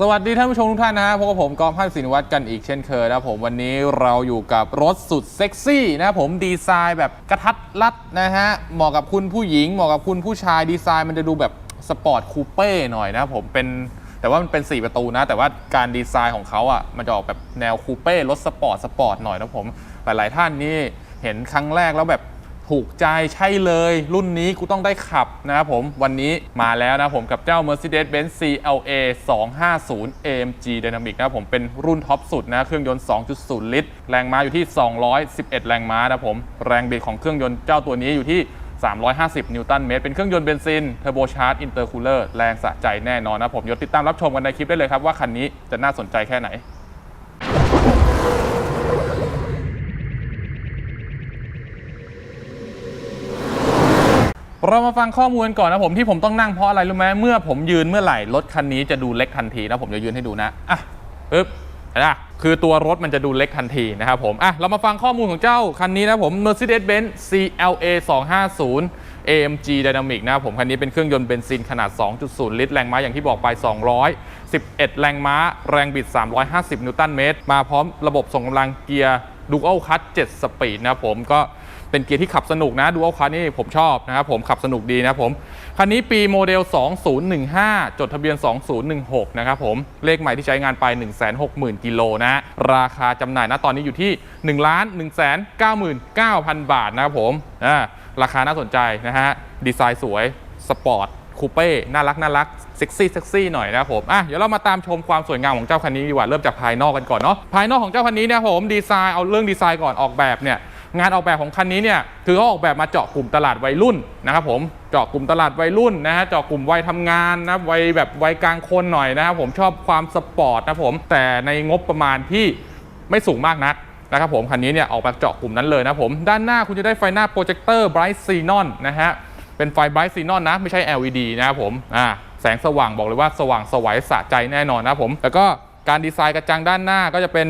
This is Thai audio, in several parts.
สวัสดีท่านผู้ชมทุกท่านนะฮะพบกับผมกอล์ฟพันธ์ศินวัตรกันอีกเช่นเคยนะผมวันนี้เราอยู่กับรถสุดเซ็กซี่นะผมดีไซน์แบบกระทัดรัดนะฮะเหมาะกับคุณผู้หญิงเหมาะกับคุณผู้ชายดีไซน์มันจะดูแบบสปอร์ตคูเป้หน่อยนะผมเป็นแต่ว่ามันเป็น 4 ประตูนะ แต่ว่าการดีไซน์ของเขาอะมันจะออกแบบแนวคูเป้รถสปอร์ตสปอร์ตหน่อยนะผมหลาย ๆ ท่านนี่เห็นครั้งแรกแล้วแบบ ถูกใจใช่เลย รุ่นนี้กูต้องได้ขับนะครับผมวันนี้มาแล้วนะผมกับเจ้า Mercedes-Benz CLA 250 AMG Dynamic นะผมเป็นรุ่นท็อปสุดนะเครื่องยนต์ 2.0 ลิตร แรงม้าอยู่ที่ 211 แรงม้านะผมแรงบิดของเครื่องยนต์เจ้าตัวนี้อยู่ที่ 350 นิวตันเมตร เป็นเครื่องยนต์เบนซิน เทอร์โบชาร์จ อินเตอร์คูลเลอร์ แรงสะใจแน่นอนนะผมเดี๋ยวติดตามรับชมกันในคลิปได้เลยครับว่าคันนี้จะน่าสนใจแค่ไหน เรามาฟังข้อมูลก่อนนะผมที่ผมต้องนั่งเพราะอะไรรู้ไหมเมื่อผมยืนเมื่อไหร่รถคันนี้จะดูเล็กทันทีนะผมจะยืนให้ดูนะอะปึ๊บนะคือตัวรถมันจะดูเล็กทันทีนะครับผมอะเรามาฟังข้อมูลของเจ้าคันนี้นะผม Mercedes-Benz CLA 250 AMG Dynamic นะผมคันนี้เป็นเครื่องยนต์เบนซินขนาด 2.0 ลิตร แรงม้าอย่างที่บอกไป 211 แรงม้า แรงบิด 350 นิวตันเมตร มาพร้อมระบบส่งกำลังเกียร์ Dual Clutch 7สปีดนะผมก็ เป็นเกียร์ที่ขับสนุกนะดูเอาคันนี้ผมชอบนะครับผมขับสนุกดีนะผมคันนี้ปีโมเดล 2015 จดทะเบียน 2016 นะครับผมเลขใหม่ที่ใช้งานไป 160,000 กิโลนะราคาจำหน่ายนะตอนนี้อยู่ที่ 1 1 9 9 0 0 0 บาทนะครับผมราคาน่าสนใจนะฮะดีไซน์สวยสปอร์ตคูเป้ น่ารักน่ารัก เซ็กซี่เซ็กซี่หน่อยนะครับผมอะเดี๋ยวเรามาตามชมความสวยงามของเจ้าคันนี้ดีกว่า เริ่มจากภายนอกกันก่อนเนาะ ภายนอกของเจ้าคันนี้เนี่ยผมดีไซน์ เอาเรื่องดีไซน์ก่อนออกแบบเนี่ย งานออกแบบของคันนี้เนี่ยคือเขาออกแบบมาเจาะกลุ่มตลาดวัยรุ่นนะครับผมเจาะกลุ่มตลาดวัยรุ่นนะฮะเจาะกลุ่มวัยทำงานนะวัยแบบวัยกลางคนหน่อยนะครับผมชอบความสปอร์ตนะผมแต่ในงบประมาณที่ไม่สูงมากนักนะครับผมคันนี้เนี่ยออกมาเจาะกลุ่มนั้นเลยนะผมด้านหน้าคุณจะได้ไฟหน้าโปรเจคเตอร์ Bright Xenon นะฮะเป็นไฟ Bright Xenon นะไม่ใช่ LED นะครับผมอ่าแสงสว่างบอกเลยว่าสว่างสวัยสะใจแน่นอนนะผมแล้วก็การดีไซน์กระจังด้านหน้าก็จะเป็น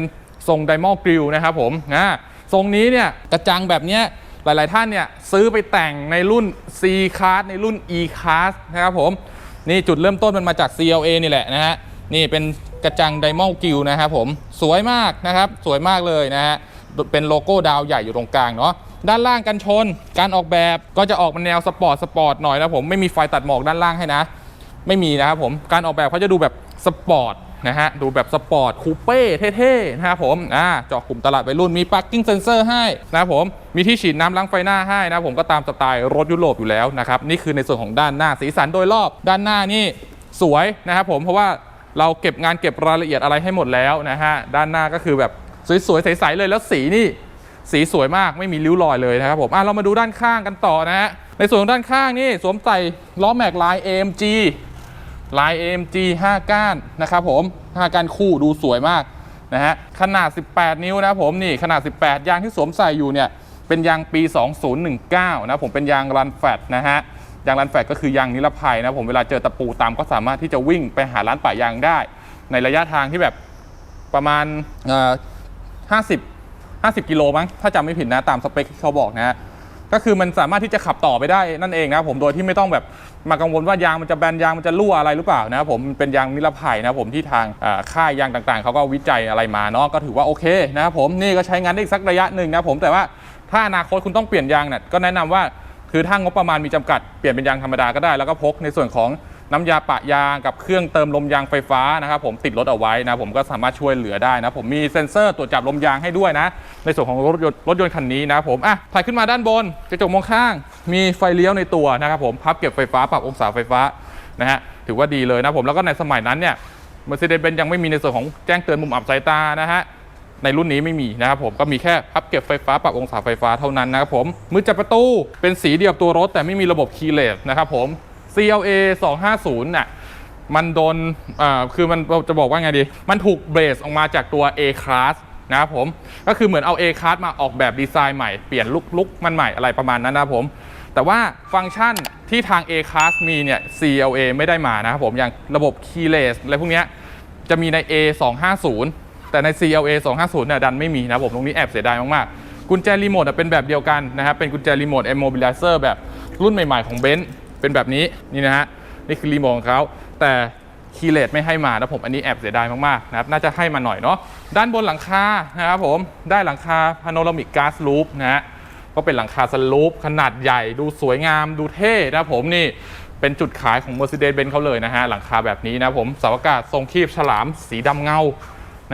ทรงไดมอลกริลนะครับผมอ่า ทรงนี้เนี่ยกระจังแบบเนี้ยหลาย ๆ ท่านเนี่ยซื้อไปแต่งในรุ่น C Class ในรุ่น E Class นะครับผมนี่จุดเริ่มต้นมันมาจาก CLA นี่แหละนะฮะนี่เป็นกระจังไดมอลกิลนะครับผมสวยมากนะครับสวยมากเลยนะฮะเป็นโลโก้ดาวใหญ่อยู่ตรงกลางเนาะด้านล่างกันชน การออกแบบก็จะออกเป็นแนวสปอร์ตสปอร์ตหน่อยนะผมไม่มีไฟตัดหมอกด้านล่างให้นะ ไม่มีนะครับผมการออกแบบเขาจะดูแบบสปอร์ต นะฮะดูแบบสปอร์ตคูเป้เท่ๆนะครับผมอ่าเจาะกลุ่มตลาดวัยรุ่นมีป a ั k กิ้งเซนเซอร์ให้นะครับผมมีที่ฉีดน้ำล้างไฟหน้าให้นะครับผมก็ตามสไตล์รถยุโรปอยู่แล้วนะครับนี่คือในส่วนของด้านหน้าสีสันโดยรอบด้านหน้านี่สวยนะครับผมเพราะว่าเราเก็บงานเก็บรายละเอียดอะไรให้หมดแล้วนะฮะด้านหน้าก็คือแบบสวยๆใสๆเลยแล้วสีนี่สีสวยมากไม่มีริ้วรอยเลยนะครับผมอะเรามาดูด้านข้างกันต่อนะฮะในส่วนของด้านข้างนี่สวมใส่ล้อแม็กลาย AMG ลาย AMG 5 ก้านนะครับผม 5 ก้านคู่ดูสวยมากนะฮะขนาด 18 นิ้วนะผมนี่ขนาด 18 ยางที่สวมใส่อยู่เนี่ยเป็นยางปี 2019 นะผมเป็นยางรันแฟตนะฮะยางรันแฟตก็คือยางนิรภัยนะผมเวลาเจอตะปูตามก็สามารถที่จะวิ่งไปหาร้านป่ายางได้ ในระยะทางที่แบบประมาณ 50 50 กิโลมั้งถ้าจำไม่ผิดนะตามสเปคที่เขาบอกนะฮะ ก็คือมันสามารถที่จะขับต่อไปได้นั่นเองนะครับผมโดยที่ไม่ต้องแบบมากังวลว่ายางมันจะแบนยางมันจะรั่วอะไรหรือเปล่านะครับผมเป็นยางนิรภัยนะครับผมที่ทางค่ายยางต่างๆเขาก็วิจัยอะไรมาเนาะก็ถือว่าโอเคนะครับผมนี่ก็ใช้งานได้อีกสักระยะหนึ่งนะครับผมแต่ว่าถ้าอนาคตคุณต้องเปลี่ยนยางเนี่ยก็แนะนำว่าคือถ้างบประมาณมีจำกัดเปลี่ยนเป็นยางธรรมดาก็ได้แล้วก็พกในส่วนของ น้ำยาปะยางกับเครื่องเติมลมยางไฟฟ้านะครับผมติดรถเอาไว้นะผมก็สามารถช่วยเหลือได้นะผมมีเซ็นเซอร์ตรวจจับลมยางให้ด้วยนะ ในส่วนของรถยนต์รถยนต์คันนี้นะผมอะถ่ายขึ้นมาด้านบนกระจกมองข้าง มีไฟเลี้ยวในตัวนะครับผมพับเก็บไฟฟ้าปรับองศาไฟฟ้านะฮะถือว่าดีเลยนะผมแล้วก็ในสมัยนั้นเนี่ย Mercedes-Benz ยังไม่มีในส่วนของแจ้งเตือนมุมอับสายตานะฮะในรุ่นนี้ไม่มีนะครับผมก็มีแค่พับเก็บไฟฟ้าปรับองศาไฟฟ้าเท่านั้นนะครับผมมือจับประตูเป็นสีเดียวกับตัวรถแต่ไม่มีระบบคีย์เลสนะครับผม CLA 250น่ะมันโดนอ่าคือมันจะบอกว่าไงดี มันถูกเบรสออกมาจากตัว A class นะครับผม ก็คือเหมือนเอา A class มาออกแบบดีไซน์ใหม่ เปลี่ยนลุกลุกมันใหม่อะไรประมาณนั้นนะครับผม แต่ว่าฟังก์ชันที่ทาง A class มีเนี่ย CLA ไม่ได้มานะครับผม อย่างระบบ keyless อะไรพวกนี้จะมีใน A 250แต่ใน CLA 250เนี่ยดันไม่มีนะผมตรงนี้แอบเสียดายมากๆกุญแจรีโมทเป็นแบบเดียวกันนะครับเป็นกุญแจรีโมท immobilizer แบบรุ่นใหม่ๆของเบนซ์ เป็นแบบนี้นี่นะฮะนี่คือรีโมทของเขาแต่คีเลตไม่ให้มานะผมอันนี้แอบเสียดายมากๆนะครับน่าจะให้มาหน่อยเนาะด้านบนหลังคานะครับผมได้หลังคาพาโนรามิกกาซลูปนะฮะก็เป็นหลังคาสลูปขนาดใหญ่ดูสวยงามดูเท่นะครับผมนี่เป็นจุดขายของ Mercedes-Benz เขาเลยนะฮะ หลังคาแบบนี้นะครับผมเสาอากาศทรงคีบฉลามสีดำเงา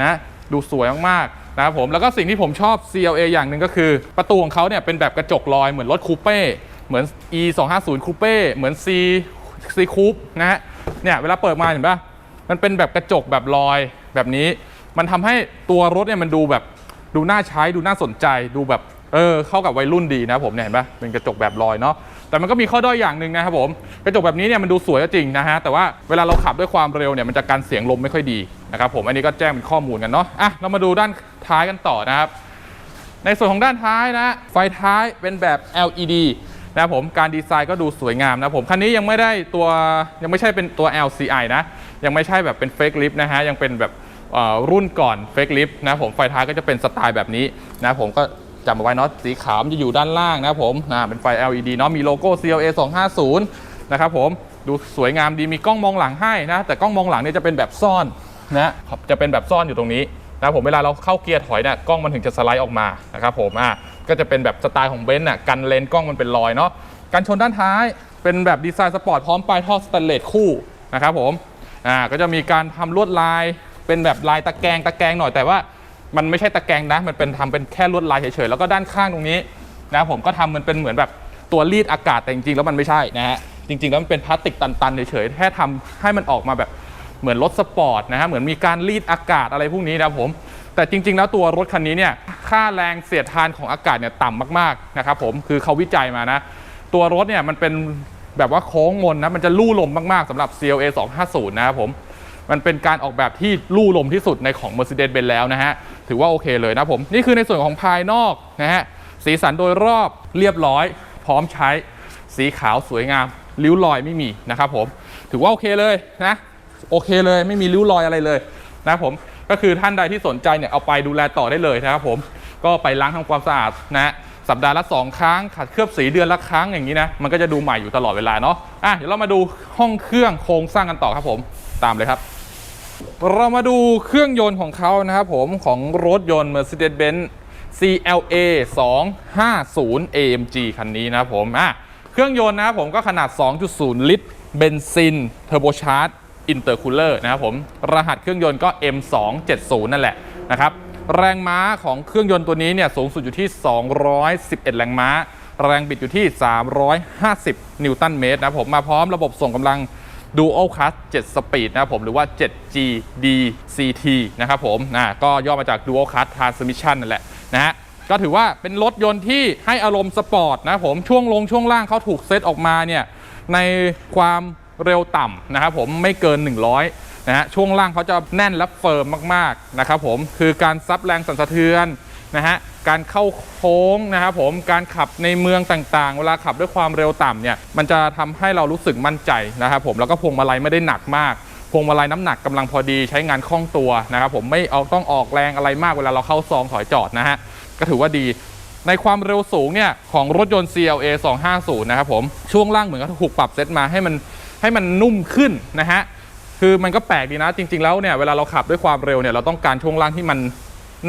นะดูสวยมากๆนะครับผมแล้วก็สิ่งที่ผมชอบ CLA อย่างหนึ่งก็คือ ประตูของเขาเนี่ยเป็นแบบกระจกลอยเหมือนรถคูเป้ เหมือน E 2 5 0คูเป้เหมือน C C คูปนะฮะ เนี่ยเวลาเปิดมาเห็นปะมันเป็นแบบกระจกแบบลอยแบบนี้ มันทำให้ตัวรถเนี่ยมันดูแบบดูน่าใช้ดูน่าสนใจดูแบบเออเข้ากับวัยรุ่นดีนะผมเนี่ยเห็นปะเป็นกระจกแบบลอยเนาะแต่มันก็มีข้อด้อยอย่างหนึ่งนะครับผมกระจกแบบนี้เนี่ยมันดูสวยก็จริงนะฮะแต่ว่าเวลาเราขับด้วยความเร็วเนี่ยมันจะกันเสียงลมไม่ค่อยดีนะครับผมอันนี้ก็แจ้งเป็นข้อมูลกันเนาะอะเรามาดูด้านท้ายกันต่อนะครับ ในส่วนของด้านท้ายนะไฟท้ายเป็นแบบ LED นะครับผมการดีไซน์ก็ดูสวยงามนะผมคันนี้ยังไม่ได้ตัวยังไม่ใช่เป็นตัว LCI นะ ยังไม่ใช่แบบเป็น Fake Lift นะฮะยังเป็นแบบรุ่นก่อน Fake Lift นะผมไฟท้ายก็จะเป็นสไตล์แบบนี้นะผมก็จำเอาไว้เนาะสีขาวจะอยู่ด้านล่างนะผมอ่าเป็นไฟ LED เนาะมีโลโก้ CLA 250นะครับผมดูสวยงามดีมีกล้องมองหลังให้นะแต่กล้องมองหลังเนี่ยจะเป็นแบบซ่อนนะจะเป็นแบบซ่อนอยู่ตรงนี้นะผมเวลาเราเข้าเกียร์ถอยเนี่ยกล้องมันถึงจะสไลด์ออกมานะครับผมอะ ก็จะเป็นแบบสไตล์ของเบนซ์น่ะกันเลนกล้องมันเป็นรอยเนาะกันชนด้านท้ายเป็นแบบดีไซน์สปอร์ตพร้อมปลายท่อสแตนเลสคู่นะครับผมอ่าก็จะมีการทำลวดลายเป็นแบบลายตะแกรงตะแกรงหน่อยแต่ว่ามันไม่ใช่ตะแกรงนะ มันเป็นทำเป็นแค่ลวดลายเฉยๆ แล้วก็ด้านข้างตรงนี้นะผมก็ทำมันเป็นเหมือนแบบตัวรีดอากาศแต่จริงๆ แล้วมันไม่ใช่นะฮะ จริงๆ แล้วมันเป็นพลาสติกตันๆ เฉยๆ แค่ทำให้มันออกมาแบบเหมือนรถสปอร์ตนะฮะ เหมือนมีการรีดอากาศอะไรพวกนี้นะผม แต่จริง ๆ แล้วตัวรถคันนี้เนี่ยค่าแรงเสียดทานของอากาศเนี่ยต่ำมากๆนะครับผมคือเขาวิจัยมานะ ตัวรถเนี่ยมันเป็นแบบว่าโค้งมนนะมันจะลู่ลมมากๆสำหรับ CLA 250 นะครับผมมันเป็นการออกแบบที่ลู่ลมที่สุดในของ Mercedes-Benz แล้วนะฮะ ถือว่าโอเคเลยนะผม นี่คือในส่วนของภายนอกนะฮะ สีสันโดยรอบเรียบร้อย พร้อมใช้สีขาวสวยงาม ริ้วรอยไม่มีนะครับผม ถือว่าโอเคเลยนะ โอเคเลยไม่มีริ้วรอยอะไรเลยนะครับผม ก็คือท่านใดที่สนใจเนี่ยเอาไปดูแลต่อได้เลยนะครับผมก็ไปล้างทำความสะอาดนะสัปดาห์ละสองครั้งขัดเคลือบสีเดือนละครั้งอย่างนี้นะมันก็จะดูใหม่อยู่ตลอดเวลาเนาะอะเดี๋ยวเรามาดูห้องเครื่องโครงสร้างกันต่อครับผมตามเลยครับ เรามาดูเครื่องยนต์ของเขานะครับผมของรถยนต์ Mercedes-Benz CLA 250 AMG คันนี้นะครับผมอะเครื่องยนต์นะครับผมก็ขนาด 2.0 ลิตรเบนซินเทอร์โบชาร์จ อินเตอร์คูลเลอร์นะครับผมรหัสเครื่องยนต์ก็ M270 นั่นแหละนะครับแรงม้าของเครื่องยนต์ตัวนี้เนี่ยสูงสุดอยู่ที่ 211 แรงม้า แรงบิดอยู่ที่ 350 นิวตันเมตรนะผมมาพร้อมระบบส่งกำลัง Dual Class 7 Speed นะครับผมหรือว่า 7G DCT นะครับผมนะก็ย่อมาจาก Dual Class Transmission นั่นแหละนะฮะก็ถือว่าเป็นรถยนต์ที่ให้อารมณ์สปอร์ตนะผมช่วงลงช่วงล่างเขาถูกเซตออกมาเนี่ยในความ เร็วต่ำนะครับผมไม่เกิน 100นะฮะช่วงล่างเขาจะแน่นและเฟิร์มมากๆนะครับผมคือการซับแรงสั่นสะเทือนนะฮะการเข้าโค้งนะครับผมการขับในเมืองต่างๆ เวลาขับด้วยความเร็วต่ำเนี่ยมันจะทำให้เรารู้สึกมั่นใจนะครับผมแล้วก็พวงมาลัยไม่ได้หนักมากพวงมาลัยน้ำหนักกำลังพอดีใช้งานคล่องตัวนะครับผมไม่เอาต้องออกแรงอะไรมากเวลาเราเข้าซองถอยจอดนะฮะก็ถือว่าดี ในความเร็วสูงเนี่ยของรถยนต์ CLA 250 นะครับผมช่วงล่างเหมือนกับถูกปรับเซตมาให้มัน ให้มันนุ่มขึ้นนะฮะคือมันก็แปลกดีนะ จริง ๆแล้วเนี่ยเวลาเราขับด้วยความเร็วเนี่ยเราต้องการช่วงล่างที่มัน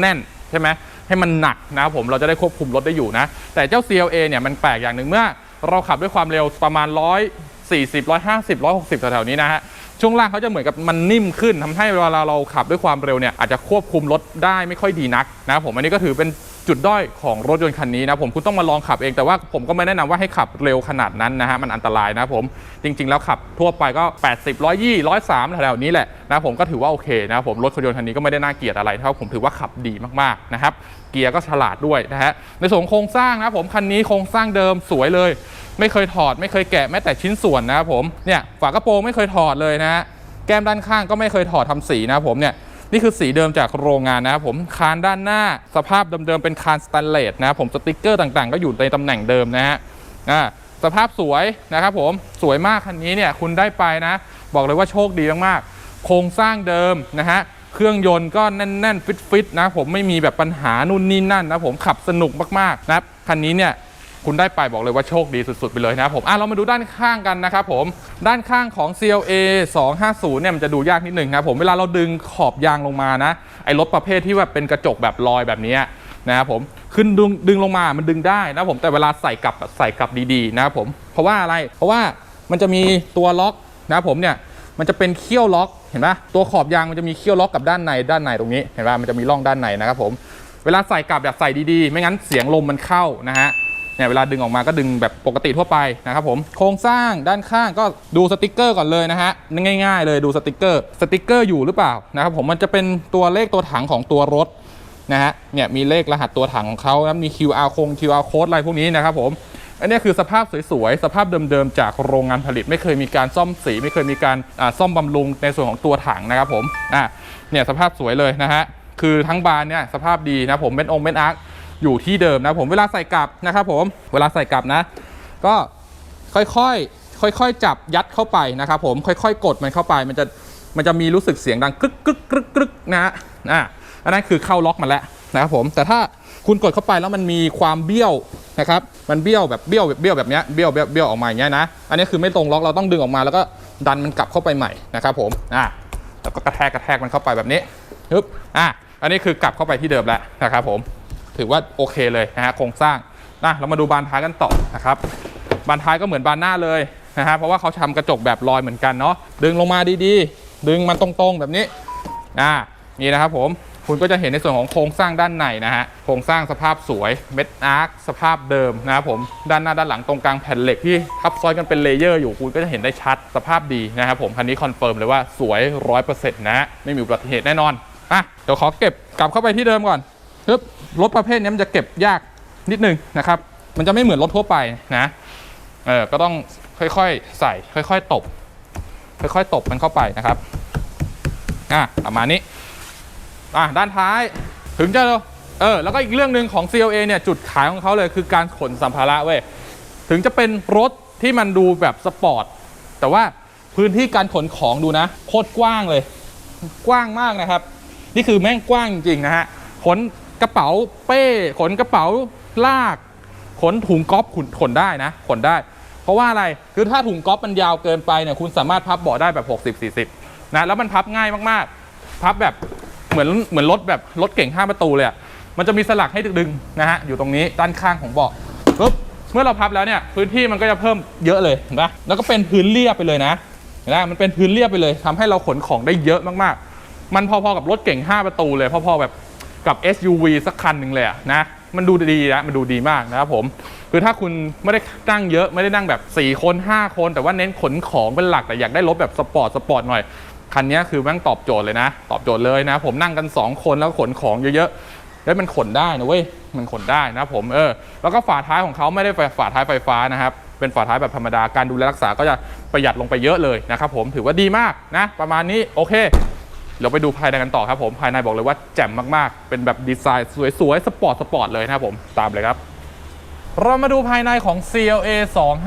แน่นใช่ไหมให้มันหนักนะครับผมเราจะได้ควบคุมรถได้อยู่นะ แต่เจ้า CLA เนี่ยมันแปลกอย่างหนึ่งเมื่อ เราขับด้วยความเร็วประมาณ 140 150 160แถวๆนี้นะฮะช่วงล่างเขาจะเหมือนกับมันนิ่มขึ้นทำให้เวลาเราขับด้วยความเร็วเนี่ยอาจจะควบคุมรถได้ไม่ค่อยดีนักนะครับผมอันนี้ก็ถือเป็น จุดด้อยของรถยนต์คันนี้นะผมคุณต้องมาลองขับเองแต่ว่าผมก็ไม่แนะนำว่าให้ขับเร็วขนาดนั้นนะฮะมันอันตรายนะผมจริง ๆ แล้วขับทั่วไปก็ 80 120 103แถวๆนี้แหละนะผมก็ถือว่าโอเคนะผมรถยนต์คันนี้ก็ไม่ได้น่าเกลียดอะไรเท่าผมถือว่าขับดีมากๆนะครับเกียร์ก็ฉลาดด้วยนะฮะในส่วนโครงสร้างนะผมคันนี้โครงสร้างเดิมสวยเลย ไม่เคยถอด ไม่เคยแกะแม้แต่ชิ้นส่วนนะครับผมเนี่ยฝากระโปรงไม่เคยถอดเลยนะฮะแก้มด้านข้างก็ไม่เคยถอดทำสีนะผมเนี่ย นี่คือสีเดิมจากโรงงานนะครับผมคานด้านหน้าสภาพเดิมๆเป็นคานสแตนเลสนะครับผมสติกเกอร์ต่างๆ ก็อยู่ในตำแหน่งเดิมนะฮะอ่าสภาพสวยนะครับผมสวยมากคันนี้เนี่ยคุณได้ไปนะ บอกเลยว่าโชคดีมากๆโครงสร้างเดิมนะฮะเครื่องยนต์ก็แน่นๆฟิตๆนะผมไม่มีแบบปัญหานู่นนี่นั่นนะผมขับสนุกมากๆนะครับคันนี้เนี่ย คุณได้ไปบอกเลยว่าโชคดีสุดๆ ไปเลยนะครับผมอะเรามาดูด้านข้างกันนะครับผมด้านข้างของ CLA 250เนี่ยมันจะดูยากนิดหนึ่งนะครับผมเวลาเราดึงขอบยางลงมานะไอ้รถประเภทที่แบบเป็นกระจกแบบลอยแบบนี้นะครับผมขึ้นดึงดึงลงมามันดึงได้นะผมแต่เวลาใส่กลับใส่กลับดีๆนะครับผมเพราะว่าอะไรเพราะว่ามันจะมีตัวล็อกนะครับผมเนี่ยมันจะเป็นเขี้ยวล็อกเห็นปะตัวขอบยางมันจะมีเขี้ยวล็อกกับด้านในด้านในตรงนี้เห็นปะมันจะมีร่องด้านในนะครับผมเวลาใส่กลับอยากใส่ดีๆ ไม่งั้นเสียงลมมันเข้านะฮะ เนี่ยเวลาดึงออกมาก็ดึงแบบปกติทั่วไปนะครับผมโครงสร้างด้านข้างก็ดูสติกเกอร์ก่อนเลยนะฮะง่ายๆเลยดูสติกเกอร์สติกเกอร์อยู่หรือเปล่านะครับผมมันจะเป็นตัวเลขตัวถังของตัวรถนะฮะเนี่ยมีเลขรหัสตัวถังของเขานะมี QR คง QR code อะไรพวกนี้นะครับผมอันนี้คือสภาพสวยๆ สภาพเดิมๆ จากโรงงานผลิต ไม่เคยมีการซ่อมสี ไม่เคยมีการซ่อมบำรุงในส่วนของตัวถังนะครับผมอะเนี่ยสภาพสวยเลยนะฮะคือทั้งบานเนี่ยสภาพดีนะผมเม็ดองเม็ดอาร์ค อยู่ที่เดิมนะผมเวลาใส่กลับนะครับผมเวลาใส่กลับนะ ก็ค่อยๆค่อยๆจับยัดเข้าไปนะครับผมค่อยๆ กดมันเข้าไป มันจะมันจะมีรู้สึกเสียงดังกรึกกรึกกรึกกรึกนะฮะอะอันนั้นคือเข้าล็อกมาแล้วนะครับผมแต่ถ้าคุณกดเข้าไปแล้วมันมีความเบี้ยวนะครับมันเบี้ยวแบบเบี้ยวแบบเบี้ยวแบบเนี้ยเบี้ยวเบี้ยวเบี้ยวออกมาอย่างเงี้ยนะอันนี้คือไม่ตรงล็อกเราต้องดึงออกมาแล้วก็ดันมันกลับเข้าไปใหม่นะครับผมอะแล้วก็กระแทกกระแทกมันเข้าไปแบบนี้ฮึบอะอันนี้คือกลับเข้าไปที่เดิมแล้วนะครับผม ถือว่าโอเคเลยนะฮะโครงสร้างนะเรามาดูบานท้ายกันต่อนะครับบานท้ายก็เหมือนบานหน้าเลยนะฮะเพราะว่าเขาทำกระจกแบบลอยเหมือนกันเนาะดึงลงมาดีๆ ดึงมันตรงๆแบบนี้อ่านี่นะครับผมคุณก็จะเห็นในส่วนของโครงสร้างด้านในนะฮะโครงสร้างสภาพสวยเม็ดอาร์คสภาพเดิมนะครับผมด้านหน้าด้านหลังตรงกลางแผ่นเหล็กที่ทับซ้อนกันเป็นเลเยอร์อยู่คุณก็จะเห็นได้ชัดสภาพดีนะครับผมคันนี้คอนเฟิร์มเลยว่าสวยร้อยเปอร์เซ็นต์นะฮะไม่มีอุบัติเหตุแน่นอนอะเดี๋ยวขอเก็บกลับเข้าไปที่เดิมก่อนปึ๊บ รถประเภทนี้มันจะเก็บยากนิดนึงนะครับ มันจะไม่เหมือนรถทั่วไปนะเออก็ต้องค่อยๆใส่ ค่อยๆตบ ค่อยๆตบมันเข้าไปนะครับอะประมาณนี้อะด้านท้ายถึงจะเออแล้วก็อีกเรื่องหนึ่งของ CLA เนี่ยจุดขายของเขาเลยคือการขนสัมภาระเว้ยถึงจะเป็นรถที่มันดูแบบสปอร์ตแต่ว่าพื้นที่การขนของดูนะโคตรกว้างเลย กว้างมากนะครับ นี่คือแม่งกว้างจริงๆนะฮะขน กระเป๋าเป้ขนกระเป๋าลากขนถุงก๊อฟขนขนได้นะขนได้ เพราะว่าอะไรคือถ้าถุงก๊อฟมันยาวเกินไปเนี่ยคุณสามารถพับเบาะได้แบบ 60-40นะแล้วมันพับง่ายมากๆ พับแบบเหมือนเหมือนรถแบบรถเก่ง5ประตูเลยมันจะมีสลักให้ดึงนะฮะอยู่ตรงนี้ด้านข้างของเบาะปุ๊บเมื่อเราพับแล้วเนี่ยพื้นที่มันก็จะเพิ่มเยอะเลยเห็นปะแล้วก็เป็นพื้นเรียบไปเลยนะเห็นปะมันเป็นพื้นเรียบไปเลยทำให้เราขนของได้เยอะมากๆ มันพอๆกับรถเก่ง 5 ประตูเลยพอๆแบบ กับ SUV สักคันหนึ่งเลยอะนะมันดูดีนะมันดูดีมากนะครับผมคือถ้าคุณไม่ได้นั่งเยอะไม่ได้นั่งแบบ 4 คน 5 คน แต่ว่าเน้นขนของเป็นหลักแต่อยากได้รถแบบสปอร์ตสปอร์ตหน่อยคันนี้คือแม่งตอบโจทย์เลยนะ ตอบโจทย์เลยนะ ผมนั่งกัน 2 คนแล้วขนของเยอะๆแล้วมันขนได้นะเว้ยมันขนได้นะผมเออแล้วก็ฝาท้ายของเขาไม่ได้ฝาท้ายไฟฟ้านะครับเป็นฝาท้ายแบบธรรมดาการดูแลรักษาก็จะประหยัดลงไปเยอะเลยนะครับผมถือว่าดีมากนะ ประมาณนี้โอเค เดี๋ยวไปดูภายในกันต่อครับผมภายในบอกเลยว่าแจ่มมากๆ เป็นแบบดีไซน์สวยๆ สปอร์ตสปอร์ตเลยนะครับผมตามเลยครับ เรามาดูภายในของ CLA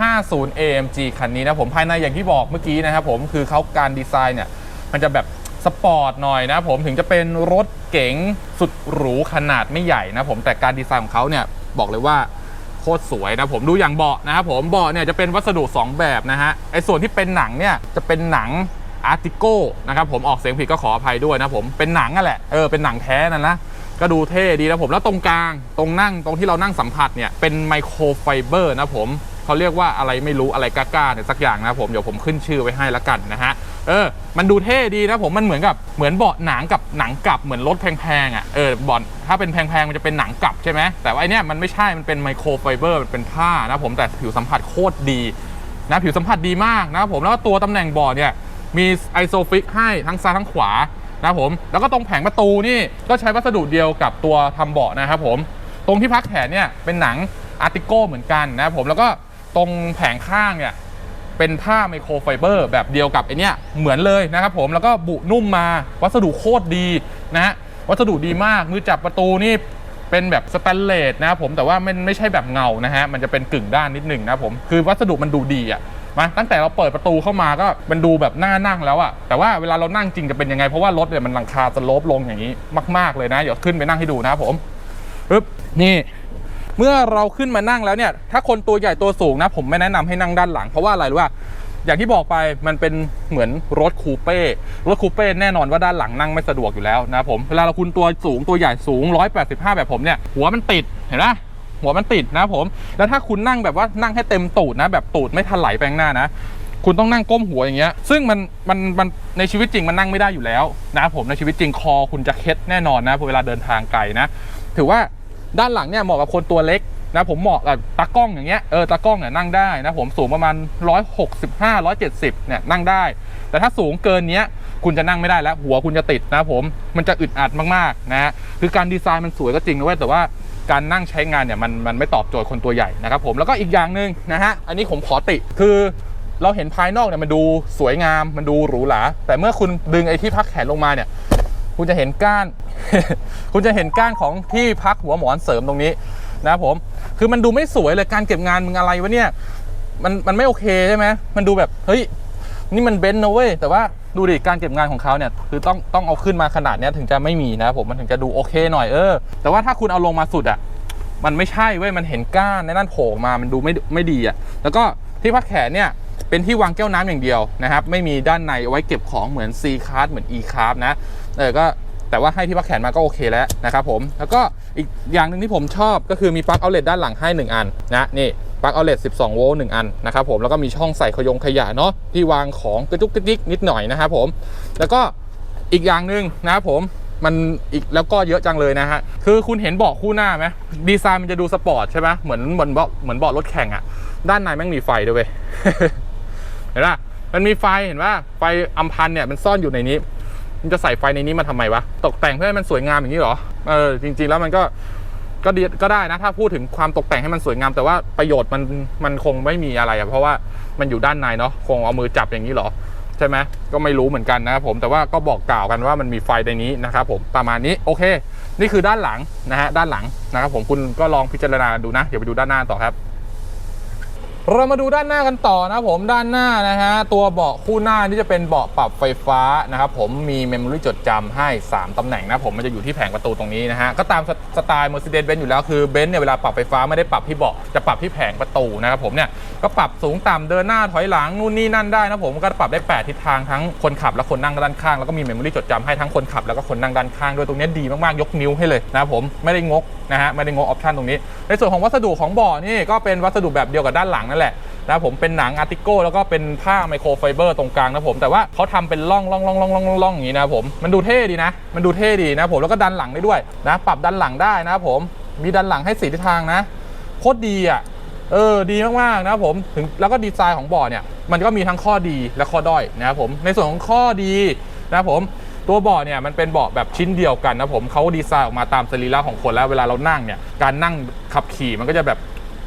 250 AMG คันนี้นะผมภายในอย่างที่บอกเมื่อกี้นะครับผมคือเขาการดีไซน์เนี่ยมันจะแบบสปอร์ตหน่อยนะผมถึงจะเป็นรถเก๋งสุดหรูขนาดไม่ใหญ่นะผมแต่การดีไซน์ของเขาเนี่ยบอกเลยว่าโคตรสวยนะผมดูอย่างเบาะนะครับผมเบาะเนี่ยจะเป็นวัสดุ 2 แบบนะฮะไอ้ส่วนที่เป็นหนังเนี่ยจะเป็นหนัง อาร์ติโก้นะครับผมออกเสียงผิดก็ขออภัยด้วยนะผมเป็นหนังนั่นแหละเออเป็นหนังแท้นั่นนะก็ดูเท่ดีนะผมแล้วตรงกลางตรงนั่งตรงที่เรานั่งสัมผัสเนี่ยเป็นไมโครไฟเบอร์นะผมเขาเรียกว่าอะไรไม่รู้อะไรกล้าๆเนี่ยสักอย่างนะผมเดี๋ยวผมขึ้นชื่อไว้ให้ละกันนะฮะเออ มันดูเท่ดีนะผมมันเหมือนกับเหมือนเบาะหนังกับหนังกลับเหมือนรถแพงๆอะเออเบาะถ้าเป็นแพงๆมันจะเป็นหนังกลับใช่ไหมแต่ว่าไอเนี้ยมันไม่ใช่มันเป็นไมโครไฟเบอร์มันเป็นผ้านะผมแต่ผิวสัมผัสโคตรดีนะผิวสัมผัสดีมากนะครับผมแล้วตัวตำแหน่งเบาะเนี่ย มีไอโซฟิกให้ทั้งซ้ายทั้งขวานะครับผม แล้วก็ตรงแผงประตูนี่ก็ใช้วัสดุเดียวกับตัวทำเบาะนะครับผม ตรงที่พักแขนเนี่ยเป็นหนังอาร์ติโก้เหมือนกันนะครับผม แล้วก็ตรงแผงข้างเนี่ยเป็นผ้าไมโครไฟเบอร์แบบเดียวกับไอเนี้ยเหมือนเลยนะครับผม แล้วก็บุนุ่มมาวัสดุโคตรดีนะฮะ วัสดุดีมาก มือจับประตูนี่เป็นแบบสแตนเลสนะครับผม แต่ว่ามันไม่ใช่แบบเงานะฮะ มันจะเป็นกึ่งด้านนิดหนึ่งนะครับผม คือวัสดุมันดูดีอะ มาตั้งแต่เราเปิดประตูเข้ามาก็มันดูแบบน่านั่งแล้วอะแต่ว่าเวลาเรานั่งจริงจะเป็นยังไงเพราะว่ารถเนี่ยมันหลังคาจะลบลงอย่างนี้มาก ๆเลยนะเดี๋ยวขึ้นไปนั่งให้ดูนะครับผมปึ๊บนี่เมื่อเราขึ้นมานั่งแล้วเนี่ย ถ้าคนตัวใหญ่ตัวสูงนะ ผมไม่แนะนำให้นั่งด้านหลัง เพราะว่าอะไรรู้ป่ะอย่างที่บอกไปมันเป็นเหมือนรถคูเป้ รถคูเป้แน่นอนว่าด้านหลังนั่งไม่สะดวกอยู่แล้วนะผม เวลาเราคุณตัวสูงตัวใหญ่สูง 185 แบบผมเนี่ย หัวมันติดเห็นไหม หัวมันติดนะผม แล้วถ้าคุณนั่งแบบว่านั่งให้เต็มตูดนะ แบบตูดไม่ถลายไปข้างหน้านะคุณต้องนั่งก้มหัวอย่างเงี้ย ซึ่งมันมันมันในชีวิตจริงมันนั่งไม่ได้อยู่แล้วนะผมในชีวิตจริงคอคุณจะเคล็ดแน่นอนนะเวลาเดินทางไกลนะ ถือว่าด้านหลังเนี่ยเหมาะกับคนตัวเล็กนะผมเหมาะกับตากล้องอย่างเงี้ยเออตากล้องเนี่ยนั่งได้นะผมสูงประมาณ 165 170เนี่ยนั่งได้ แต่ถ้าสูงเกินเนี้ยคุณจะนั่งไม่ได้แล้ว หัวคุณจะติดนะผมมันจะอึดอัดมากๆนะคือการดีไซน์มันสวยก็จริงนะเว้ยแต่ว่า การนั่งใช้งานเนี่ยมันมันไม่ตอบโจทย์คนตัวใหญ่นะครับผมแล้วก็อีกอย่างหนึ่งนะฮะอันนี้ผมขอติคือเราเห็นภายนอกเนี่ยมันดูสวยงามมันดูหรูหราแต่เมื่อคุณดึงไอ้ที่พักแขนลงมาเนี่ย คุณจะเห็นก้าน คุณจะเห็นก้านของที่พักหัวหมอนเสริมตรงนี้นะครับผมคือมันดูไม่สวยเลยการเก็บงานมึงอะไรวะเนี่ยมันมันไม่โอเคใช่ไหมมันดูแบบเฮ้ยนี่มันเบนซ์นะเว้ยแต่ว่า ดูดิการเก็บงานของเขาเนี่ยคือต้องต้องเอาขึ้นมาขนาดนี้ถึงจะไม่มีนะผมมันถึงจะดูโอเคหน่อยเออแต่ว่าถ้าคุณเอาลงมาสุดอะมันไม่ใช่เว้ยมันเห็นก้านในนั่นโผล่มามันดูไม่ไม่ดีอะแล้วก็ที่พักแขนเนี่ยเป็นที่วางแก้วน้ำอย่างเดียวนะครับไม่มีด้านในไว้เก็บของเหมือน C card เหมือน E card นะเออก็ แต่ว่าให้ที่พักแขนมาก็โอเคแล้วนะครับผมแล้วก็อีกอย่างหนึ่งที่ผมชอบก็คือมีปลั๊กเอาเล t ด้านหลังให้ 1 อันนะนี่ปลั๊กเอาเล t 12 โวลต์1อันนะครับผมแล้วก็มีช่องใส่ขยงขยะเนาะที่วางของกระจุกกระดิกนิดหน่อยนะครับผมแล้วก็อีกอย่างหนึ่งนะครับผมมันอีกแล้วก็เยอะจังเลยนะฮะ คือคุณเห็นเบาะคู่หน้าไหมดีไซน์มันจะดูสปอร์ตใช่ไหมเหมือนเหมือนเบาะเหมือนเบาะรถแข่งอะด้านในแม่งมีไฟด้วยเวยเห็นป่ะมันมีไฟเห็นป่ะไฟอัมพันเนี่ยมันซ่อนอยู่ในนี้ มันจะใส่ไฟในนี้มาทำไมวะ ตกแต่งเพื่อให้มันสวยงามอย่างนี้เหรอ เออ จริง ๆ แล้วมันก็ ก็ดีก็ได้นะ ถ้าพูดถึงความตกแต่งให้มันสวยงาม แต่ว่าประโยชน์มัน มันคงไม่มีอะไรอะเพราะว่ามันอยู่ด้านในเนาะ คงเอามือจับอย่างนี้เหรอ ใช่ไหมก็ไม่รู้เหมือนกันนะครับผม แต่ว่าก็บอกกล่าวกันว่ามันมีไฟในนี้นะครับผม ประมาณนี้ โอเค นี่คือด้านหลังนะฮะ ด้านหลังนะครับผม คุณก็ลองพิจารณาดูนะ เดี๋ยวไปดูด้านหน้าต่อครับ เรามาดูด้านหน้ากันต่อนะผมด้านหน้านะฮะตัวเบาะคู่หน้าที่จะเป็นเบาะปรับไฟฟ้านะครับผมมีเมมโมรี่จดจำให้ 3ตำแหน่งนะผมมันจะอยู่ที่แผงประตูตรงนี้นะฮะก็ตามสสไตล์ Mercedes-Benz อยู่แล้วคือเบนซ์เนี่ยเวลาปรับไฟฟ้าไม่ได้ปรับที่เบาะจะปรับที่แผงประตูนะครับผมเนี่ยก็ปรับสูงต่ำเดินหน้าถอยหลังนู่นนี่นั่นได้นะผมก็ปรับได้ 8 ทิศทางทั้งคนขับและคนนั่งด้านข้างแล้วก็มีเมมโมรี่จดจำให้ทั้งคนขับแล้วก็คนนั่งด้านข้างด้วยตรงนี้ดีมากๆยกนิ้วให้เลยนะผมไม่ได้งกนะฮะไม่ได้งกออปชันตรงนี้ ในส่วนของวัสดุของเบาะนี่ก็เป็นวัสดุแบบเดียวกับด้านหลังนั่นแหละนะผมเป็นหนังอาร์ติโก้แล้วก็เป็นผ้าไมโครไฟเบอร์ตรงกลางนะผมแต่ว่าเขาทำเป็นร่องร่องร่องร่องร่องร่องอย่างนี้นะผมมันดูเท่ดีนะ มันดูเท่ดีนะผมแล้วก็ดันหลังได้ด้วยนะปรับดันหลังได้นะผมมีดันหลังให้สีทิศทางนะโคตรดีอะเออดีมากๆนะผมถึงแล้วก็ดีไซน์ของเบาะเนี่ยมันก็มีทั้งข้อดีและข้อด้อยนะครับผมในส่วนของข้อดีนะผมตัวเบาะเนี่ยมันเป็นเบาะแบบชิ้นเดียวกันนะผมเขาดีไซน์ออกมาตามสรีระของคนแล้วเวลาเรานั่งเนี่ยการนั่งขับขี่มันก็จะแบบ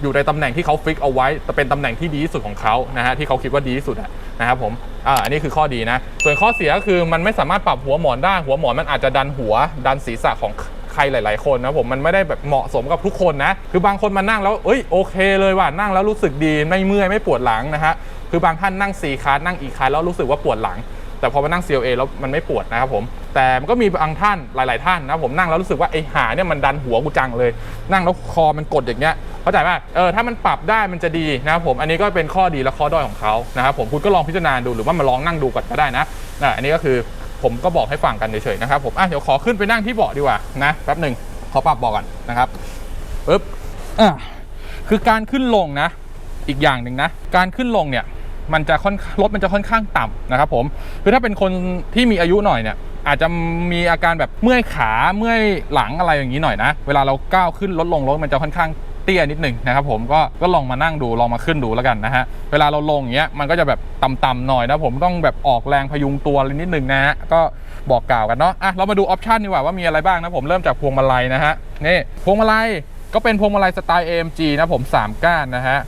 อยู่ในตำแหน่งที่เขาฟิกเอาไว้แต่เป็นตำแหน่งที่ดีที่สุดของเขานะฮะที่เขาคิดว่าดีที่สุดนะครับผมอ่าอันนี้คือข้อดีนะ ส่วนข้อเสียก็คือมันไม่สามารถปรับหัวหมอนได้หัวหมอนมันอาจจะดันหัว ดันศีรษะของใครหลาย ๆ คนนะผมมันไม่ได้แบบเหมาะสมกับทุกคนนะ คือบางคนมานั่งแล้วเอ้ยโอเคเลยว่ะนั่งแล้วรู้สึกดีไม่เมื่อยไม่ปวดหลังนะฮะคือบางท่านนั่ง4คานั่งอีคาร์แล้วรู้สึกว่าปวดหลัง แต่พอมานั่ง CLA แล้วมันไม่ปวดนะครับผม แต่มันก็มีบางท่านหลาย ๆ ท่านนะผมนั่งแล้วรู้สึกว่าไอ้หาเนี่ยมันดันหัวกูจังเลย นั่งแล้วคอมันกดอย่างเงี้ยเข้าใจป่ะเออถ้ามันปรับได้มันจะดีนะครับผมอันนี้ก็เป็นข้อดีและข้อด้อยของเขานะครับผมคุณก็ลองพิจารณาดูหรือว่ามาลองนั่งดูก่อนก็ได้นะนะอันนี้ก็คือผมก็บอกให้ฟังกันเฉยๆนะครับผมอะเดี๋ยวขอขึ้นไปนั่งที่เบาะดีกว่านะแป๊บหนึ่งขอปรับเบาะก่อนนะครับปึ๊บอะคือการขึ้นลงนะอีกอย่างหนึ่งนะการขึ้นลงเนี่ยมันจะค่อนรถมันจะค่อนข้างต่ำนะครับผมคือถ้าเป็นคนที่มีอายุหน่อยเนี่ย อาจจะมีอาการแบบเมื่อยขาเมื่อยหลังอะไรอย่างนี้หน่อยนะ เวลาเราก้าวขึ้นรถลงรถมันจะค่อนข้างเตี้ยนิดหนึ่งนะครับผมก็ก็ลองมานั่งดูลองมาขึ้นดูแล้วกันนะฮะเวลาเราลงอย่างเงี้ยมันก็จะแบบต่ำๆหน่อยนะผมต้องแบบออกแรงพยุงตัวนิดหนึ่งนะฮะก็บอกกล่าวกันเนาะอะเรามาดูออปชันดีกว่าว่ามีอะไรบ้างนะผมเริ่มจากพวงมาลัยนะฮะนี่พวงมาลัยก็เป็นพวงมาลัยสไตล์ AMG นะผมสามก้านนะฮะ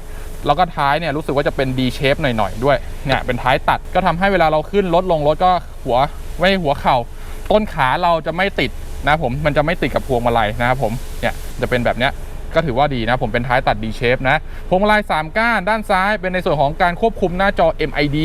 แล้วก็ท้ายเนี่ยรู้สึกว่าจะเป็น D shape หน่อยๆด้วยเนี่ยเป็นท้ายตัดก็ทำให้เวลาเราขึ้นรถลงรถก็หัว ไม่หัวเข่า ต้นขาเราจะไม่ติดนะผมมันจะไม่ติดกับพวงมาลัยนะครับผมเนี่ยจะเป็นแบบเนี้ย ก็ถือว่าดีนะ ผมเป็นท้ายตัด D shape นะพวงมาลัย3ก้านด้านซ้ายเป็นในส่วนของการควบคุมหน้าจอ MID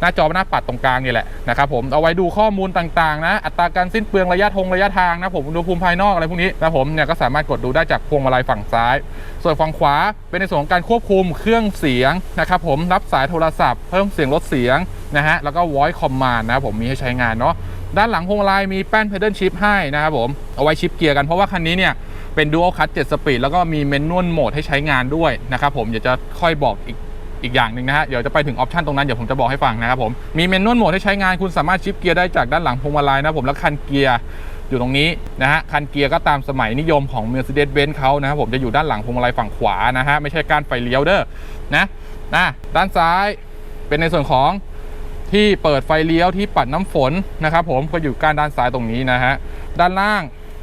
หน้าจอหน้าปัดตรงกลางนี่แหละนะครับผมเอาไว้ดูข้อมูลต่างๆนะ อัตราการสิ้นเปลืองระยะทงระยะทางนะผมอุณหภูมิภายนอกอะไรพวกนี้นะผมเนี่ยก็สามารถกดดูได้จากพวงมาลัยฝั่งซ้าย ส่วนฝั่งขวาเป็นในส่วนของการควบคุมเครื่องเสียงนะครับผมรับสายโทรศัพท์เพิ่มเสียงลดเสียงนะฮะแล้วก็ voice command นะผมมีให้ใช้งานเนาะด้านหลังพวงมาลัยมีแป้น pedal shift ให้นะครับผมเอาไว้ชิปเกียร์กันเพราะว่าคันนี้เนี่ย เป็น dual Cut 7 speed แล้วก็มี manual mode ให้ใช้งานด้วยนะครับผมเดี๋ยวจะค่อยบอกอีกอีกอย่างหนึ่งนะฮะเดี๋ยวจะไปถึงออปชันตรงนั้นเดี๋ยวผมจะบอกให้ฟังนะครับผมมีเมนนวลโหมดให้ใช้งานคุณสามารถชิปเกียร์ได้จากด้านหลังพวงมาลัยนะผมแล้วคันเกียร์อยู่ตรงนี้นะฮะคันเกียร์ก็ตามสมัยนิยมของ Mercedes-Benz เขานะครับผมจะอยู่ด้านหลังพวงมาลัยฝั่งขวานะฮะไม่ใช่การไฟเลี้ยวเด้อนะนะด้านซ้ายเป็นในส่วนของที่เปิดไฟเลี้ยวที่ปัดน้ำฝนนะครับผมก็อยู่กานด้านซ้ายตรงนี้นะฮะด้านล่าง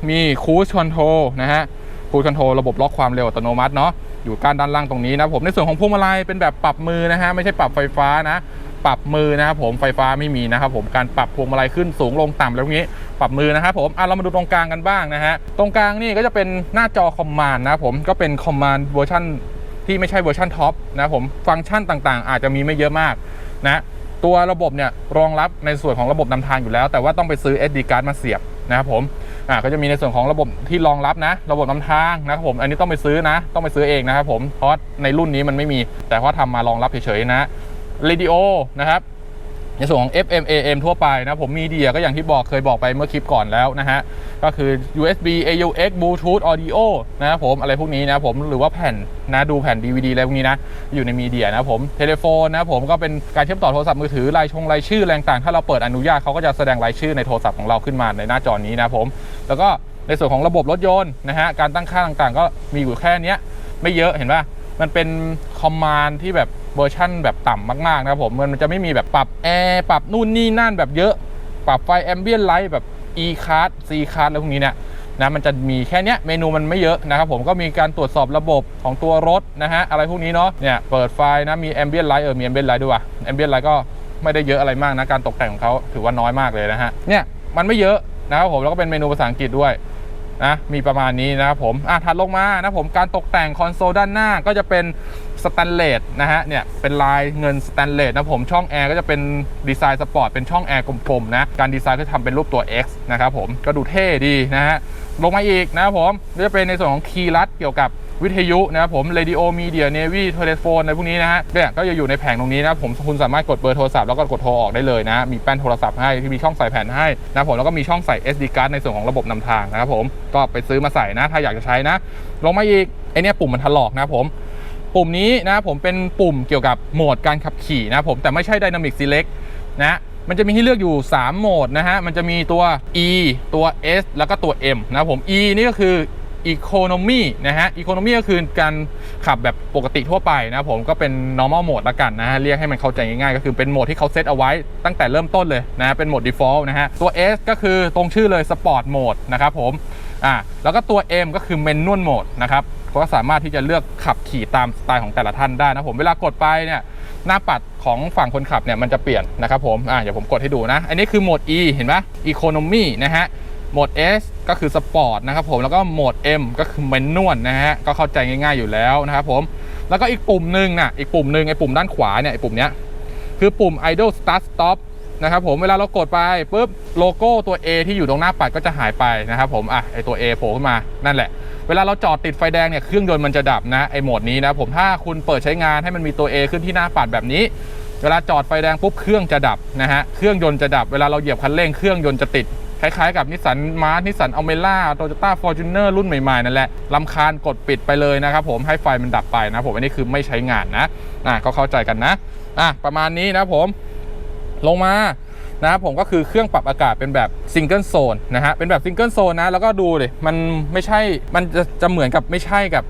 มีคูชคอนโทรนะฮะคูดคอนโทรลระบบล็อกความเร็วอัตโนมัติเนาะอยู่ก้านด้านล่างตรงนี้นะผมในส่วนของพวงมาลัยเป็นแบบปรับมือนะฮะไม่ใช่ปรับไฟฟ้านะปรับมือนะครับผมไฟฟ้าไม่มีนะครับผมการปรับพวงมาลัยขึ้นสูงลงต่ำแล้วนี้ปรับมือนะครับผมอะเรามาดูตรงกลางกันบ้างนะฮะตรงกลางนี่ก็จะเป็นหน้าจอคอมมานด์นะผมก็เป็นคอมมานด์เวอร์ชันที่ไม่ใช่เวอร์ชันท็อปนะผมฟังก์ชันต่างๆ อาจจะมีไม่เยอะมากนะ ตัวระบบเนี่ยรองรับในส่วนของระบบนำทางอยู่แล้ว แต่ว่าต้องไปซื้อ SD card มาเสียบนะครับผมอ่าก็จะมีในส่วนของระบบที่รองรับนะ ระบบนำทางนะครับผมอันนี้ต้องไปซื้อนะ ต้องไปซื้อเองนะครับผมเพราะในรุ่นนี้มันไม่มีแต่ว่าทำมารองรับเฉยๆนะเรดิโอนะครับ ในส่วนของ FM AM ทั่วไปนะผมมีเดียก็อย่างที่บอกเคยบอกไปเมื่อคลิปก่อนแล้วนะฮะ ก็คือ USB AUX Bluetooth Audio นะครับผมอะไรพวกนี้นะผมหรือว่าแผ่นนะดูแผ่น DVD อะไรพวกนี้นะอยู่ในมีเดียนะผมเทเลโฟนนะผมก็เป็นการเชื่อมต่อโทรศัพท์มือถือรายชงรายชื่อแรงต่าง ถ้าเราเปิดอนุญาตเขาก็จะแสดงรายชื่อในโทรศัพท์ของเราขึ้นมาในหน้าจอนี้นะผม แล้วก็ในส่วนของระบบรถยนต์นะฮะการตั้งค่าต่างๆ ก็มีอยู่แค่เนี้ยไม่เยอะเห็นป่ะมันเป็นคอมมานด์ที่แบบ เวอร์ชั่นแบบต่ำมากๆนะครับผมมันจะไม่มีแบบปรับแอร์ปรับนู่นนี่นั่นแบบเยอะปรับไฟแอมเบียนไลท์แบบ e card c card อะไรพวกนี้เนี่ยนะมันจะมีแค่นี้เมนูมันไม่เยอะนะครับผมก็มีการตรวจสอบระบบของตัวรถนะฮะอะไรพวกนี้เนาะเนี่ยเปิดไฟนะมีแอมเบียนไลท์เออมีแอมเบียนไลท์ด้วยว่ะแอมเบียนไลท์ก็ไม่ได้เยอะอะไรมากนะการตกแต่งของเขาถือว่าน้อยมากเลยนะฮะเนี่ยมันไม่เยอะนะครับผมแล้วก็เป็นเมนูภาษาอังกฤษด้วยนะมีประมาณนี้นะครับผมอะถัดลงมานะผมการตกแต่งคอนโซลด้านหน้าก็จะเป็น สแตนเลสนะฮะเนี่ยเป็นลายเงินสแตนเลสนะผมช่องแอร์ก็จะเป็นดีไซน์สปอร์ตเป็นช่องแอร์กลมๆนะการดีไซน์ก็ทำเป็นรูปตัว X นะครับผมก็ดูเท่ดีนะฮะลงมาอีกนะครับผมจะเป็นในส่วนของคีย์ลัดเกี่ยวกับวิทยุนะครับผมเรดิโอมีเดียเนวีโทรโฟนอะไรพวกนี้นะฮะเนี่ยก็จะอยู่ในแผงตรงนี้นะผมคุณสามารถกดเบอร์โทรศัพท์แล้วก็กดโทรออกได้เลยนะ มีแป้นโทรศัพท์ให้ที่มีช่องใส่แผ่นให้นะผมแล้วก็มีช่องใส่ SD card ในส่วนของระบบนำทางนะครับผมก็ไปซื้อมาใส่นะ ถ้าอยากจะใช้นะ ลงมาอีกไอเนี้ยปุ่มมันถลอกนะผม ปุ่มนี้นะผมเป็นปุ่มเกี่ยวกับโหมดการขับขี่นะผมแต่ไม่ใช่ Dynamic Select นะมันจะมีให้เลือกอยู่ 3 โหมดนะฮะ มันจะมีตัว E ตัว S แล้วก็ตัว M นะผม E นี่ก็คือ Economy นะฮะ Economy ก็คือการขับแบบปกติทั่วไปนะผมก็เป็น normal mode ละกันนะฮะ เรียกให้มันเข้าใจง่ายๆ ก็คือเป็นโหมดที่เขาเซตเอาไว้ตั้งแต่เริ่มต้นเลยนะ เป็นโหมด default นะฮะ ตัว S ก็คือตรงชื่อเลย Sport Mode นะครับผม อ่า แล้วก็ตัว M ก็คือ Manual Mode นะครับ ก็สามารถที่จะเลือกขับขี่ตามสไตล์ของแต่ละท่านได้นะผมเวลากดไปเนี่ยหน้าปัดของฝั่งคนขับเนี่ยมันจะเปลี่ยนนะครับผมอ่าเดี๋ยวผมกดให้ดูนะ อันนี้คือโหมด E เห็นไหม Economy นะฮะโหมด S ก็คือ Sport นะครับผมแล้วก็โหมด M ก็คือ Manual นะฮะก็เข้าใจง่ายๆอยู่แล้วนะครับผมแล้วก็อีกปุ่มหนึ่งนะอีกปุ่มหนึ่งไอ้ปุ่มด้านขวาเนี่ยไอ้ปุ่มเนี้ยคือปุ่ม idle start stop นะครับผมเวลาเรากดไปปุ๊บโลโก้ตัว A ที่อยู่ตรงหน้าปัดก็จะหายไปนะครับผมอะไอตัว A โผล่ขึ้นมานั่นแหละ เวลาเราจอดติดไฟแดงเนี่ยเครื่องยนต์มันจะดับนะไอโหมดนี้นะผมถ้าคุณเปิดใช้งานให้มันมีตัว A ขึ้นที่หน้าปัดแบบนี้ เวลาจอดไฟแดงปุ๊บเครื่องจะดับนะฮะเครื่องยนต์จะดับเวลาเราเหยียบคันเร่งเครื่องยนต์จะติดคล้ายๆกับนิสสันมาร์ทนิสสันอัลเมล่าโตโยต้าฟอร์จูเนอร์รุ่นใหม่ๆนั่นแหละลำคาญกดปิดไปเลยนะครับผมให้ไฟมันดับไปนะผมอันนี้คือไม่ใช้งานนะอะก็เข้าใจกันนะอะประมาณนี้นะผมลงมา นะครับผมก็คือเครื่องปรับอากาศเป็นแบบซิงเกิลโซนนะฮะเป็นแบบซิงเกิลโซนนะแล้วก็ดูดิมันไม่ใช่มันจะจะเหมือนกับไม่ใช่กับ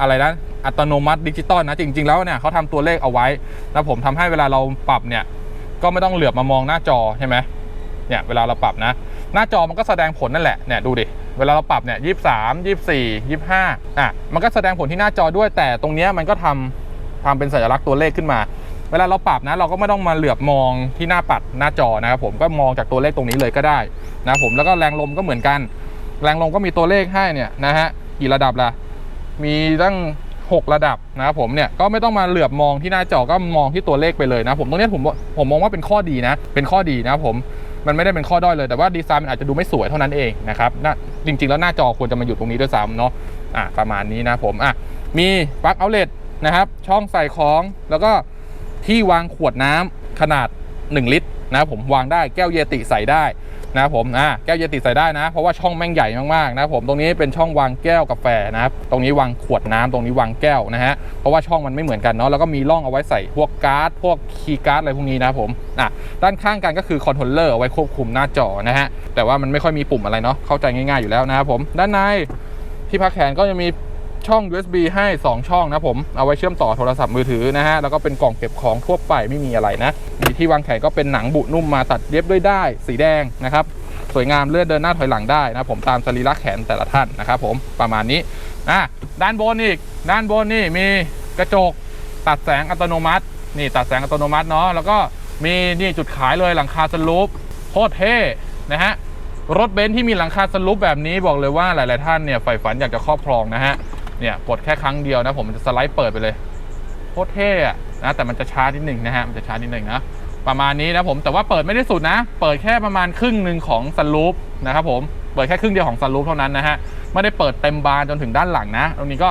อะไรนะอัตโนมัติดิจิตอลนะจริง ๆ แล้วเนี่ยเขาทำตัวเลขเอาไว้นะผมทำให้เวลาเราปรับเนี่ยก็ไม่ต้องเหลือบมามองหน้าจอใช่ไหมเนี่ยเวลาเราปรับนะ หน้าจอมันก็แสดงผลนั่นแหละเนี่ยดูดิเวลาเราปรับเนี่ยยี่สามยี่สี่ยี่ห้าอะมันก็แสดงผลที่หน้าจอด้วยแต่ตรงเนี้ยมันก็ทำทำเป็นสัญลักษณ์ตัวเลขขึ้นมา เวลาเราปรับนะเราก็ไม่ต้องมาเหลือบมองที่หน้าปัดหน้าจอนะครับผมก็มองจากตัวเลขตรงนี้เลยก็ได้นะผมแล้วก็แรงลมก็เหมือนกัน แรงลมก็มีตัวเลขให้เนี่ยนะฮะกี่ระดับละมีตั้ง 6 ระดับนะครับผมเนี่ยก็ไม่ต้องมาเหลือบมองที่หน้าจอก็มองที่ตัวเลขไปเลยนะผมตรงนี้ผมผมมองว่าเป็นข้อดีนะ เป็นข้อดีนะครับผมมันไม่ได้เป็นข้อด้อยเลยแต่ว่าดีไซน์มันอาจจะดูไม่สวยเท่านั้นเองนะครับน่าจริง ๆ แล้วหน้าจอควรจะมาอยู่ตรงนี้ด้วยซ้ำเนาะอะประมาณนี้นะผมอะมีปลั๊กเอาเลตนะครับช่องใส่ของแล้วก็ ที่วางขวดน้ำขนาด 1 ลิตรนะผมวางได้แก้วเยติใส่ได้นะผมอ่าแก้วเยติใส่ได้นะ เพราะว่าช่องแม่งใหญ่มากๆนะผมตรงนี้เป็นช่องวางแก้วกาแฟนะครับตรงนี้วางขวดน้ำตรงนี้วางแก้วนะฮะเพราะว่าช่องมันไม่เหมือนกันเนาะแล้วก็มีร่องเอาไว้ใส่พวกการ์ดพวกคีย์การ์ดอะไรพวกนี้นะผมอะด้านข้างกันก็คือคอนโทรลเลอร์เอาไว้ควบคุมหน้าจอนะฮะแต่ว่ามันไม่ค่อยมีปุ่มอะไรเนาะเข้าใจง่ายๆอยู่แล้วนะครับผมด้านในที่พักแขนก็จะมี ช่อง USB ให้ 2 ช่องนะผมเอาไว้เชื่อมต่อโทรศัพท์มือถือนะฮะแล้วก็เป็นกล่องเก็บของทั่วไปไม่มีอะไรนะมีที่วางแขนก็เป็นหนังบุนุ่มมาตัดเย็บด้วยได้สีแดงนะครับสวยงามเลื่อนเดินหน้าถอยหลังได้นะผมตามสรีระแขนแต่ละท่านนะครับผมประมาณนี้อะด้านบนอีก ด้านบนนี่มีกระจกตัดแสงอัตโนมัตินี่ตัดแสงอัตโนมัติเนาะแล้วก็มีนี่จุดขายเลยหลังคาสลูปโคตรเท่นะฮะรถเบนซ์ที่มีหลังคาสลูปแบบนี้บอกเลยว่าหลาย ๆ ท่านเนี่ยใฝ่ฝันอยากจะครอบครองนะฮะ เนี่ยกดแค่ครั้งเดียวนะผมมันจะสไลด์เปิดไปเลยโคตรเท่อะนะแต่มันจะช้านิดหนึ่งนะฮะมันจะช้านิดหนึ่งนะประมาณนี้นะผมแต่ว่าเปิดไม่ได้สุดนะ เปิดแค่ประมาณครึ่งหนึ่งของสลูปนะครับผมเปิดแค่ครึ่งเดียวของสลูปเท่านั้นนะฮะไม่ได้เปิดเต็มบานจนถึงด้านหลังนะ ตรงนี้ก็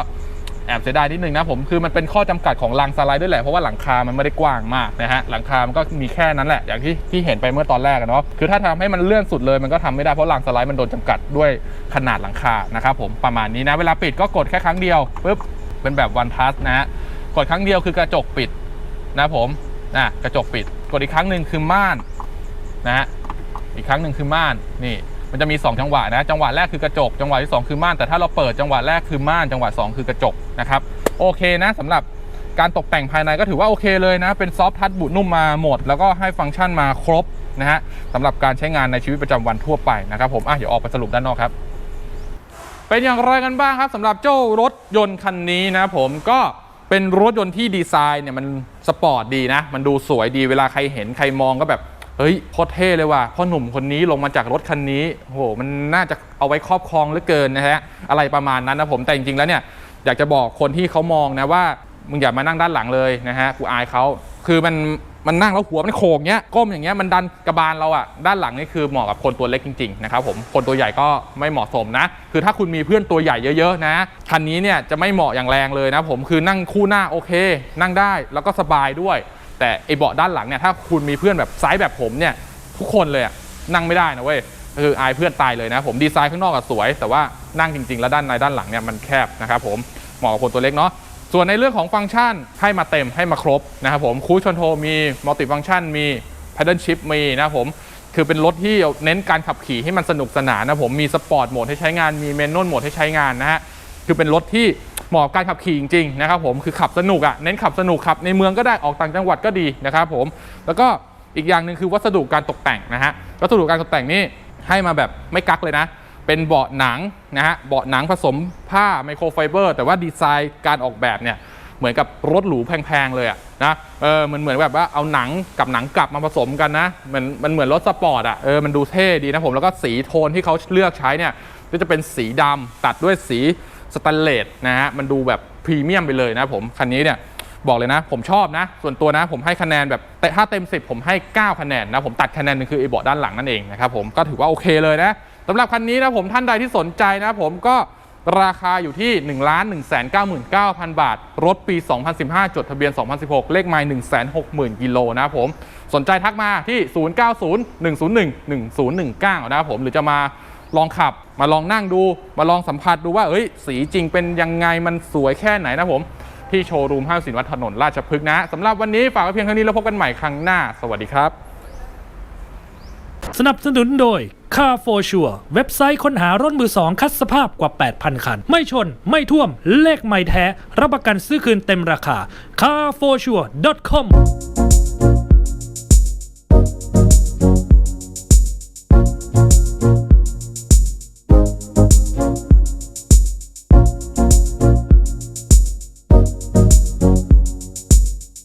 แอบเสียดายนิดนึงนะผมคือมันเป็นข้อจำกัดของรางสไลด์ด้วยแหละเพราะว่าหลังคามันไม่ได้กว้างมากนะฮะหลังคามันก็มีแค่นั้นแหละอย่างที่ที่เห็นไปเมื่อตอนแรกเนาะคือถ้าทำให้มันเลื่อนสุดเลยมันก็ทำไม่ได้เพราะรางสไลด์มันโดนจำกัดด้วยขนาดหลังคานะครับผมประมาณนี้นะเวลาปิดก็กดแค่ครั้งเดียวปุ๊บเป็นแบบ one touch นะฮะกดครั้งเดียวคือกระจกปิดนะผมอะกระจกปิด กดอีกครั้งหนึ่งคือม่านนะฮะอีกครั้งหนึ่งคือม่านนี่ มันจะมี 2 จังหวะนะ จังหวะแรกคือกระจก จังหวะที่ 2 คือม่าน แต่ถ้าเราเปิดจังหวะแรกคือม่าน จังหวะ 2 คือกระจกนะครับ โอเคนะสำหรับการตกแต่งภายในก็ถือว่าโอเคเลยนะ เป็นซอฟทัชบุนุ่มมาหมด แล้วก็ให้ฟังก์ชันมาครบนะฮะสำหรับการใช้งานในชีวิตประจำวันทั่วไปนะครับผมอะเดี๋ยวออกไปสรุปด้านนอกครับ เป็นอย่างไรกันบ้างครับสำหรับเจ้ารถยนต์คันนี้นะผมก็เป็นรถยนต์ที่ดีไซน์เนี่ยมันสปอร์ตดีนะ มันดูสวยดีเวลาใครเห็นใครมองก็แบบ เฮ้ยโคตรเท่เลยว่ะพ่อหนุ่มคนนี้ลงมาจากรถคันนี้โอ้โหมันน่าจะเอาไว้ครอบครองเหลือเกินนะฮะอะไรประมาณนั้นนะผมแต่จริงๆแล้วเนี่ยอยากจะบอกคนที่เขามองนะว่ามึงอย่ามานั่งด้านหลังเลยนะฮะกูอายเขาคือมันมันนั่งแล้วหัวมันโขกเงี้ยก้มอย่างเงี้ยมันดันกระบาลเราอะด้านหลังนี่คือเหมาะกับคนตัวเล็กจริงๆนะครับผมคนตัวใหญ่ก็ไม่เหมาะสมนะ คือถ้าคุณมีเพื่อนตัวใหญ่เยอะๆนะคันนี้เนี่ยจะไม่เหมาะอย่างแรงเลยนะผมคือนั่งคู่หน้าโอเค นั่งได้แล้วก็สบายด้วย แต่ไอเบาะด้านหลังเนี่ยถ้าคุณมีเพื่อนแบบไซส์แบบผมเนี่ยทุกคนเลยอะนั่งไม่ได้นะเว้ยคืออายเพื่อนตายเลยนะผมดีไซน์ข้างนอกอะสวย แต่ว่านั่งจริง ๆ แล้วด้านในด้านหลังเนี่ยมันแคบนะครับผมเหมาะกับคนตัวเล็กเนาะส่วนในเรื่องของฟังก์ชันให้มาเต็มให้มาครบนะครับผมคูชคอนโทรมีมัลติฟังก์ชันมี Paddle Shift มีนะครับผมคือเป็นรถที่เน้นการขับขี่ให้มันสนุกสนานนะผมมีสปอร์ตโหมดให้ใช้งานมีเมนนวลโหมดให้ใช้งานนะฮะคือเป็นรถที่ เหมาะการขับขี่จริงๆนะครับผมคือขับสนุกอะ่ะเน้นขับสนุกขับในเมืองก็ได้ออกต่างจังหวัดก็ดีนะครับผมแล้วก็อีกอย่างหนึ่งคือวัสดุการตกแต่งนะฮะวัสดุการตกแต่งนี่ให้มาแบบไม่กักเลยนะ เป็นเบาะหนังนะฮะเบาะหนังผสมผ้าไมโครไฟเบอร์แต่ว่าดีไซน์การออกแบบเนี่ยเหมือนกับรถหรูแพงๆเลยอะนะเออมันเหมือนแบบว่าเอาหนังกับหนังกลับมาผสมกันนะมันมันเหมือนรถสปอร์ตอะเออมันดูเท่ดีนะผมแล้วก็สีโทนที่เขาเลือกใช้เนี่ยก็จะเป็นสีดำตัดด้วยสี สแตนเลสนะฮะมันดูแบบพรีเมียมไปเลยนะผมคันนี้เนี่ยบอกเลยนะ ผมชอบนะ ส่วนตัวนะผมให้คะแนนแบบแต่ถ้าเต็ม 10 ผมให้ 9 คะแนนนะผมตัดคะแนนนึงคือไอ้เบาะด้านหลังนั่นเองนะครับผมก็ถือว่าโอเคเลยนะสำหรับคันนี้นะผมท่านใดที่สนใจนะผมก็ราคาอยู่ที่ 1 1 9 9 0 0 0บาท รถปี 2015 จดทะเบียน 2016 เลขไมล์160,000 กิโลนะครับผม สนใจทักมาที่ 0901011019 นะครับผม หรือจะมา ลองขับ มาลองนั่งดู มาลองสัมผัสดูว่าเอ้ย สีจริงเป็นยังไงมันสวยแค่ไหนนะผมที่โชว์รูมห้างสินวัฒน์ถนนราชพฤกษ์นะสำหรับวันนี้ฝากไว้เพียงเท่านี้แล้วพบกันใหม่ครั้งหน้า สวัสดีครับ สนับสนุนโดย Car for Sure เว็บไซต์ค้นหารถมือสองคัดสภาพกว่า 8,000 คัน ไม่ชน ไม่ท่วม เลขไม่แท้ รับประกันซื้อคืนเต็มราคา carforsure.com